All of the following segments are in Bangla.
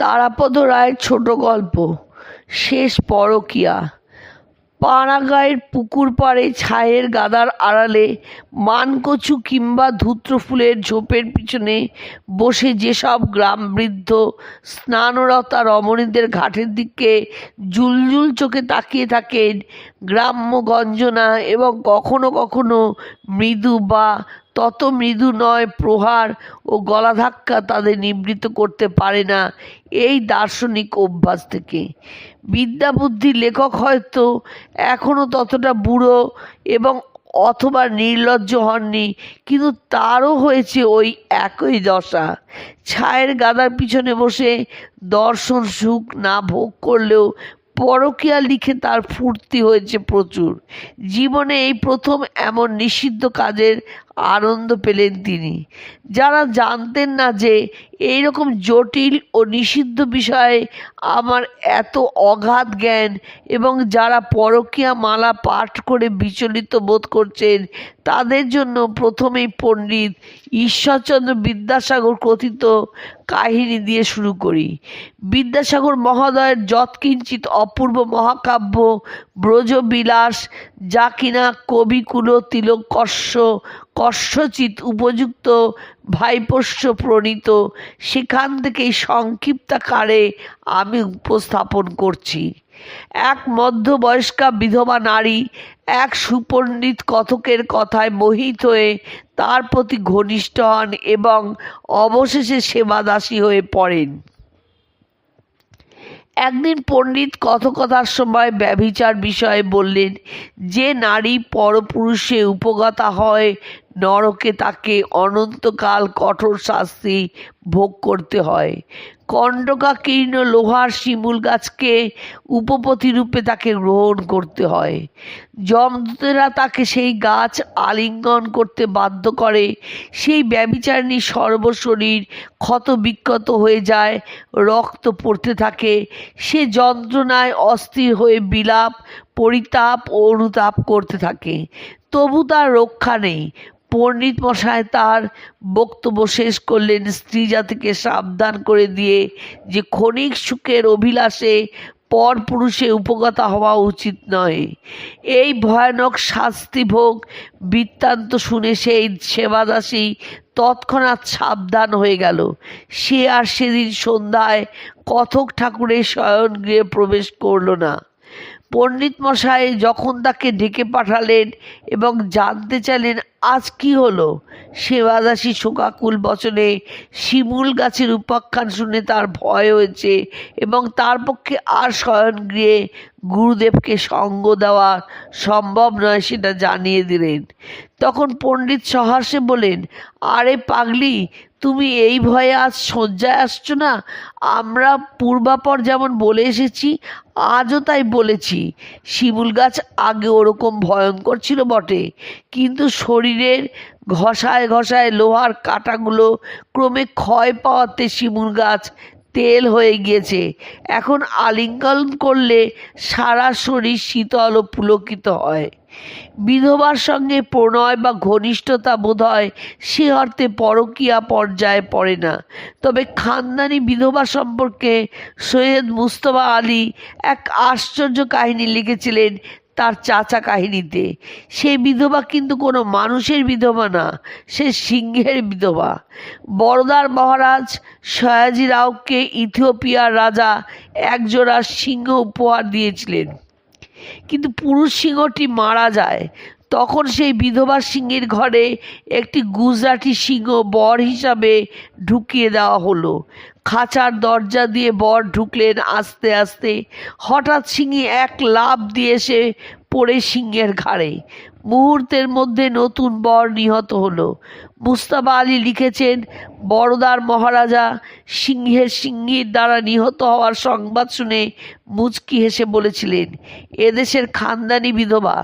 তারাপদ রায়ের ছোট গল্প। শেষ পরকীয়া। পাড়াগাঁয়ের পুকুর পাড়ে ছায়ের গাদার আড়ালে মানকচু কিংবা ধূত্র ফুলের ঝোপের পিছনে বসে যেসব গ্রাম বৃদ্ধ স্নানরতা রমণীদের ঘাটের দিকে জুলজুল চোখে তাকিয়ে থাকেন, গ্রাম্য গঞ্জনা এবং কখনো কখনো মৃদু বা তত মৃদু নয়, প্রহার ও গলাধাক্কা তাদের নিবৃত্ত করতে পারে না এই দার্শনিক অভ্যাস থেকে। বিদ্যা বুদ্ধির লেখক হয়তো এখনও ততটা বুড়ো এবং অথবা নির্লজ্জ হননি, কিন্তু তারও হয়েছে ওই একই দশা। ছায়ের গাদার পিছনে বসে দর্শন সুখ না ভোগ করলেও পরকীয়া লিখে তার ফুর্তি হয়েছে প্রচুর। জীবনে এই প্রথম এমন নিষিদ্ধ কাজের আনন্দ পেলেন তিনি। যারা জানতেন না যে এই রকম জটিল ও নিষিদ্ধ বিষয়ে আমার এত অগাধ জ্ঞান এবং যারা পরকীয়া মালা পাঠ করে বিচলিত বোধ করছেন, তাদের জন্য প্রথমেই পণ্ডিত ঈশ্বরচন্দ্র বিদ্যাসাগর কথিত কাহিনী দিয়ে শুরু করি। বিদ্যাসাগর মহোদয়ের যৎকিঞ্চিত অপূর্ব মহাকাব্য ব্রজবিলাস, যা কিনা কবিকুল তিলক কর্ষ উপযুক্ত ভাইপোষ্য প্রণীত, সেখান থেকেই সংক্ষিপ্তাকারে আমি উপস্থাপন করছি। এক মধ্যবয়স্কা বিধবা নারী, এক সুপণ্ডিত কথকের কথায় মোহিত হয়ে তার প্রতি ঘনিষ্ঠ হন এবং অবশেষে সেবাদাসী হয়ে পড়েন। একদিন পণ্ডিত কথকথার সময় ব্যভিচার বিষয়ে বললেন যে নারী পরপুরুষে উপগতা হয় নরকে তাকে অনন্তকাল কঠোর শাস্তি ভোগ করতে হয়। কণ্ডকাকীর্ণ লোহার শিমুল গাছকে উপপতি রূপে তাকে গ্রহণ করতে হয়। যমদূতেরা তাকে সেই গাছ আলিঙ্গন করতে বাধ্য করে। সেই ব্যবিচারিণী সর্বশরীর ক্ষত বিক্ষত হয়ে যায়, রক্ত পড়তে থাকে। সে যন্ত্রণায় অস্থির হয়ে বিলাপ, পরিতাপ ও অনুতাপ করতে থাকে। তবু তার রক্ষা নেই। পণ্ডিত মশাই তার বক্তব্য শেষ করলেন স্ত্রী জাতিকে সাবধান করে দিয়ে যে ক্ষণিক সুখের অভিলাষে পর পুরুষে উপগতা হওয়া উচিত নয়। এই ভয়ানক শাস্তিভোগ বৃত্তান্ত শুনে সেই সেবাদাসী তৎক্ষণাৎ সাবধান হয়ে গেল। সে আর সেদিন সন্ধ্যায় কথক ঠাকুরের শয়নগৃহে প্রবেশ করল না। পণ্ডিত মশাই যখন তাকে ডেকে পাঠালেন এবং জানতে চাইলেন আজ কি হলো? সেবাদাসী শোকাকুল বচনে শিমুল গাছের উপাখ্যান শুনে তার ভয় হয়েছে এবং তার পক্ষে আর শয়ন শয়নগৃহে গুরুদেবকে সঙ্গ দেওয়া সম্ভব নয় সেটা জানিয়ে দিলেন। তখন পণ্ডিত সহাসে বলেন আরে পাগলি, তুমি এই ভয়ে আজ শয্যায় আসছো না? আমরা পূর্বাপর যেমন বলে এসেছি, আজও তাই বলেছি। শিমুল গাছ আগে ওরকম ভয়ঙ্কর ছিল বটে, কিন্তু শরীরের ঘষায় ঘষায় লোহার কাঁটাগুলো ক্রমে ক্ষয় পাওয়াতে শিমুল গাছ তেল হয়ে গিয়েছে। এখন আলিঙ্গন করলে সারা শরীর শীতল ও পুলকিত হয়। বিধবার সঙ্গে প্রণয় বা ঘনিষ্ঠতা বোধ হয় সে অর্থে পরকীয়া পর্যায়ে পড়ে না। তবে খানদানি বিধবা সম্পর্কে সৈয়দ মুস্তফা আলী এক আশ্চর্য কাহিনী লিখেছিলেন তার চাচা কাহিনীতে। সে বিধবা কিন্তু কোনো মানুষের বিধবা না, সে সিংহের বিধবা। বড়দার মহারাজ সয়াজি রাওকে ইথিওপিয়ার রাজা একজোড়া সিংহ উপহার দিয়েছিলেন। কিন্তু পুরুষ সিংহটি মারা যায়। তখন সেই বিধবা সিংহের ঘরে একটি গুজরাটি সিংহ বর হিসাবে ঢুকিয়ে দেওয়া হলো। খাঁচার দরজা দিয়ে বর ঢুকলেন আস্তে আস্তে। হঠাৎ সিংহী এক লাভ দিয়ে এসে পড়ে সিংহের ঘাড়ে। মুহূর্তের মধ্যে নতুন বর নিহত হলো। মুস্তাবা আলী লিখেছেন, বড়দার মহারাজা সিংহের সিংহীর দ্বারা নিহত হওয়ার সংবাদ শুনে মুচকি হেসে বলেছিলেন, এদেশের খানদানি বিধবা,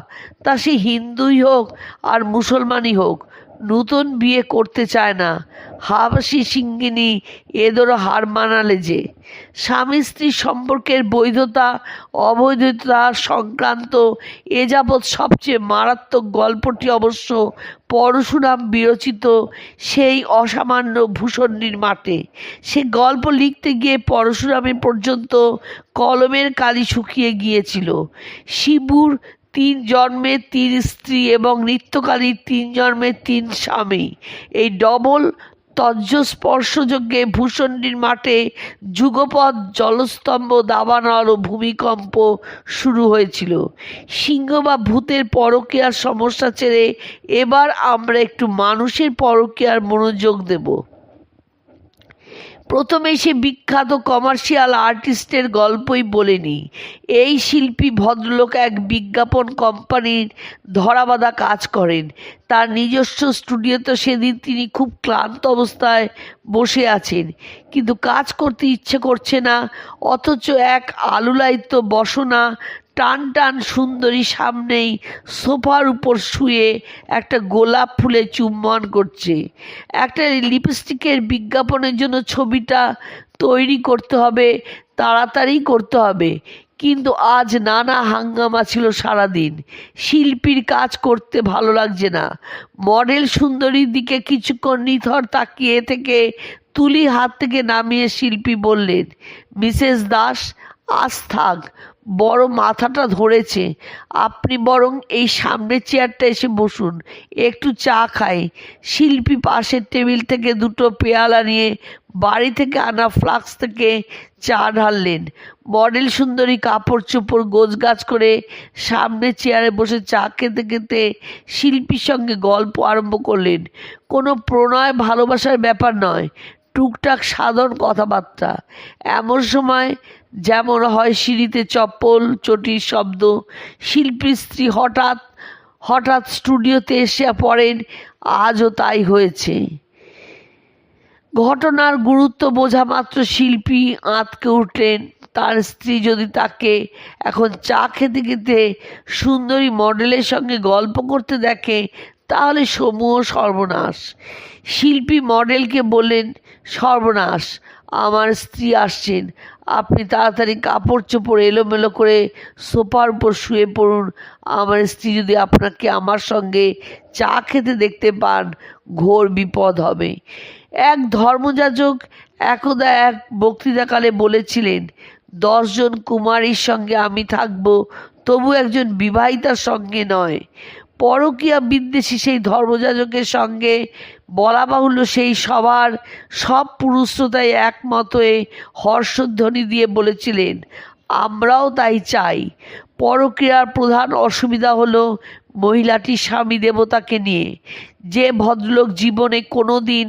তা সে হিন্দুই হোক আর মুসলমানই হোক নূতন বিয়ে করতে চায় না। হাবাসি সিঙ্গিনী এদেরও হার মানালে যে। স্বামী স্ত্রী সম্পর্কের বৈধতা, অবৈধতা সংক্রান্ত এ যাবৎ সবচেয়ে মারাত্মক গল্পটি অবশ্য পরশুরাম বিরচিত সেই অসামান্য ভূষণ্ডির মাঠে। সে গল্প লিখতে গিয়ে পরশুরামে পর্যন্ত কলমের কালি শুকিয়ে গিয়েছিল। শিবুর তিন জন্মে তিন স্ত্রী এবং নিত্যকালীর তিন জন্মের তিন স্বামী। এই ডবল তজ্জ স্পর্শযোগ্যে ভূষণ্ডির মাঠে যুগপৎ জলস্তম্ভ, দাবানল ও ভূমিকম্প শুরু হয়েছিল। সিংহ বা ভূতের পরকীয়ার সমস্যা ছেড়ে এবার আমরা একটু মানুষের পরকীয়ার মনোযোগ দেব। প্রথমে সে বিখ্যাত কমার্শিয়াল আর্টিস্টের গল্পই বলেনি। এই শিল্পী ভদ্রলোক এক বিজ্ঞাপন কোম্পানির ধরাবাঁধা কাজ করেন। তার নিজস্ব স্টুডিওতে সেদিন তিনি খুব ক্লান্ত অবস্থায় বসে আছেন। কিন্তু কাজ করতে ইচ্ছে করছে না, অথচ এক আলুলায়িত বসনা টান টান সুন্দরী সামনেই সোফার উপর শুয়ে একটা গোলাপ ফুলে চুম্বন করছে। একটা লিপস্টিকের বিজ্ঞাপনের জন্য ছবিটা তৈরি করতে হবে, তাড়াতাড়ি করতে হবে। কিন্তু আজ নানা হাঙ্গামা ছিল সারাদিন। শিল্পীর কাজ করতে ভালো লাগছে না। মডেল সুন্দরীর দিকে কিছুক্ষণ নিথর তাকিয়ে থেকে তুলি হাত থেকে নামিয়ে শিল্পী বললেন, মিসেস দাস, আজ থাক। বড় মাথাটা ধরেছে। আপনি বরং এই সামনের চেয়ারটা এসে বসুন, একটু চা খাই। শিল্পী পাশের টেবিল থেকে দুটো পেয়ালা নিয়ে বাড়ি থেকে আনা ফ্লাক্স থেকে চা ঢাললেন। মডেল সুন্দরী কাপড় চোপড় গোছগাছ করে সামনে চেয়ারে বসে চা খেতে খেতে শিল্পীর সঙ্গে গল্প আরম্ভ করলেন। কোনো প্রণয় ভালোবাসার ব্যাপার নয়। টুকটাক সাধারণ কথাবার্তা। এমন সময় যেমন হয় সিঁড়িতে চপ্পল, চটির শব্দ শিল্পীর স্ত্রী হঠাৎ হঠাৎ স্টুডিওতে এসে পড়েন, আজও তাই হয়েছে। ঘটনার গুরুত্ব বোঝা মাত্র শিল্পী আঁতকে উঠলেন। তার স্ত্রী যদি তাকে এখন চা খেতে খেতে সুন্দরী মডেলের সঙ্গে গল্প করতে দেখে, তাহলে সমূহ সর্বনাশ। শিল্পী মডেলকে বললেন সর্বনাশ। আমার স্ত্রী আসছেন। আপনি তাড়াতাড়ি কাপড় চোপড় এলোমেলো করে সোফার উপর শুয়ে পড়ুন। আমার স্ত্রী যদি আপনাকে আমার সঙ্গে চা খেতে দেখতে পান, ঘোর বিপদ হবে। এক ধর্মযাজক একদা এক বক্তৃতাকালে বলেছিলেন, দশজন কুমারীর সঙ্গে আমি থাকব, তবু একজন বিবাহিতার সঙ্গে নয়। পরকীয়া বিদ্বেষী সেই ধর্মযাজকের সঙ্গে বলা বাহুল্য সেই সবার সব পুরুষ শ্রোতায় একমত হর্ষধ্বনি দিয়ে বলেছিলেন, আমরাও তাই চাই। পরক্রিয়ার প্রধান অসুবিধা হলো মহিলাটি স্বামী দেবতাকে নিয়ে। যে ভদ্রলোক জীবনে কোনো দিন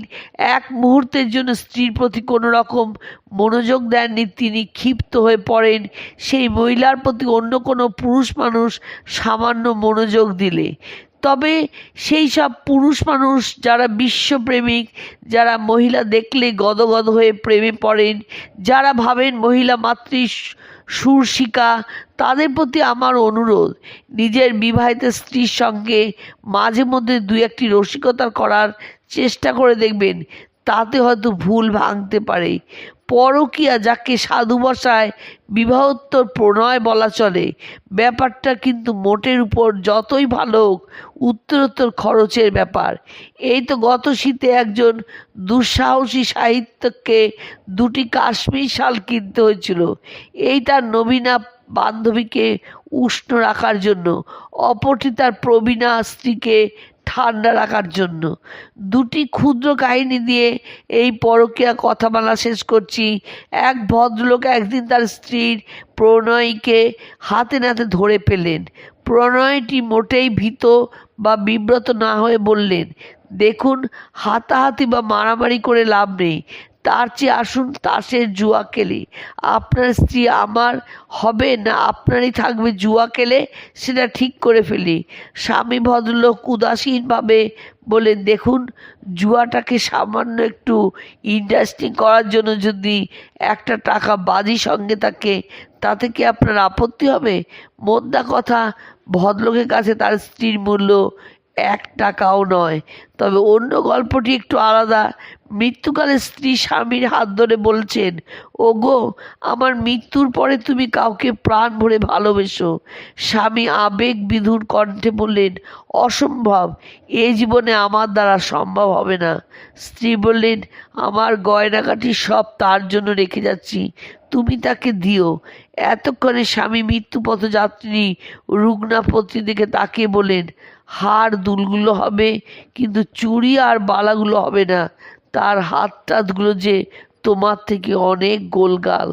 এক মুহূর্তের জন্য স্ত্রীর প্রতি কোনো রকম মনোযোগ দেননি, তিনি ক্ষিপ্ত হয়ে পড়েন। সেই মহিলার প্রতি অন্য কোনো পুরুষ মানুষ সামান্য মনোযোগ দিলে। তবে সেই সব পুরুষ মানুষ যারা বিশ্বপ্রেমিক, যারা মহিলা দেখলে গদগদ হয়ে প্রেমে পড়েন, যারা ভাবেন মহিলা মাতৃ সুরশিকা তাদের প্রতি আমার অনুরোধ, নিজের বিবাহিত স্ত্রীর সঙ্গে মাঝে মধ্যে দু একটি রসিকতা করার চেষ্টা করে দেখবেন, তাতে হয়তো ভুল ভাঙতে পারে। পরকীয়া যাকে সাধু বসায় বিবাহোত্তর প্রণয় বলা চলে। ব্যাপারটা কিন্তু মোটের উপর যতই ভালো উত্তরোত্তর খরচের ব্যাপার। এই তো গত শীতে একজন দুঃসাহসী সাহিত্যকে দুটি কাশ্মীর শাল কিনতে হয়েছিল। এই তার নবীনা বান্ধবীকে উষ্ণ রাখার জন্য। অপরটি তার প্রবীণা স্ত্রীকে ঠান্ডা রাখার জন্য। দুটি ক্ষুদ্র কাহিনী দিয়ে এই পরকীয়া বলা শেষ করছি। এক ভদ্রলোক একদিন তার স্ত্রীর প্রণয়কে হাতে নাতে ধরে পেলেন প্রণয়টি মোটেই ভীত বা বিব্রত না হয়ে বললেন, দেখুন, হাতাহাতি বা মারামারি করে লাভ নেই। তার চেয়ে আসুন তাসের জুয়া খেলি আপনার স্ত্রী আমার হবে না, আপনারই থাকবে জুয়া খেলে সেটা ঠিক করে ফেলি। স্বামী ভদ্রলোক উদাসীনভাবে বলে দেখুন, জুয়াটাকে সামান্য একটু ইন্টারেস্টিং করার জন্য যদি একটা টাকা বাজি সঙ্গে থাকে তাতে কি আপনার আপত্তি হবে? মোদ্দা কথা, ভদ্রলোকের কাছে তার স্ত্রীর মূল্য এক টাকাও নয়। তবে অন্য গল্পটি একটু আলাদা। মৃত্যুকালে স্ত্রী স্বামীর হাত ধরে বলছেন, ওগো, আমার মৃত্যুর পরে তুমি কাউকে প্রাণ ভরে ভালোবেসো। স্বামী আবেগ বিধুর কণ্ঠে বললেন, অসম্ভব, এ জীবনে আমার দ্বারা সম্ভব হবে না। স্ত্রী বললেন, আমার গয়নাকাটি সব তার জন্য রেখে যাচ্ছি, তুমি তাকে দিও। এতক্ষণে স্বামী মৃত্যুপথ যাত্রী রুগ্না পত্নী দিকে তাকিয়ে বলেন হার দুলগুলো হবে, কিন্তু চুড়ি আর বালাগুলো হবে না। তার হাত টাতগুলো যে তোমার থেকে অনেক গোলগাল।